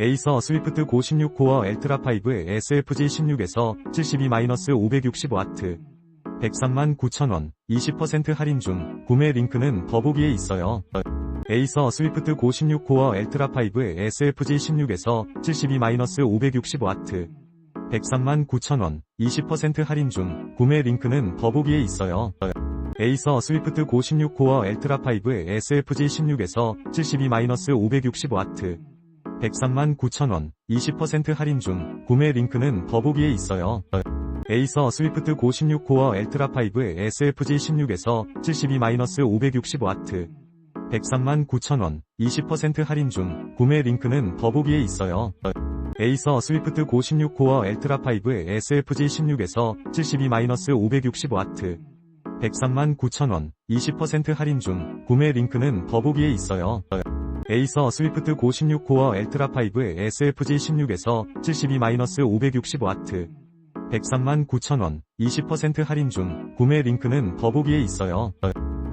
에이서 스위프트 고 16코어 엘트라 5 SFG 16에서 72-560W 103만 9천원 20% 할인 중 구매 링크는 더보기에 있어요. 에이서 스위프트 고 16코어 엘트라 5 SFG 16에서 72-560W 103만 9천원 20% 할인 중 구매 링크는 더보기에 있어요. 에이서 스위프트 고 16코어 엘트라 5 SFG 16에서 72-560W 103만 9천원 20% 할인 중 구매 링크는 더보기에 있어요. 에이서 스위프트 고 16코어 엘트라 5 SFG 16에서 72-560W 103만 9천원 20% 할인 중 구매 링크는 더보기에 있어요. 에이서 스위프트 고 16코어 엘트라 5 SFG 16에서 72-560W 103만 9천원 20% 할인 중 구매 링크는 더보기에 있어요. 에이서 스위프트 고 16코어 엘트라 5 SFG 16에서 72-560W 103만 9천원 20% 할인 중 구매 링크는 더보기에 있어요.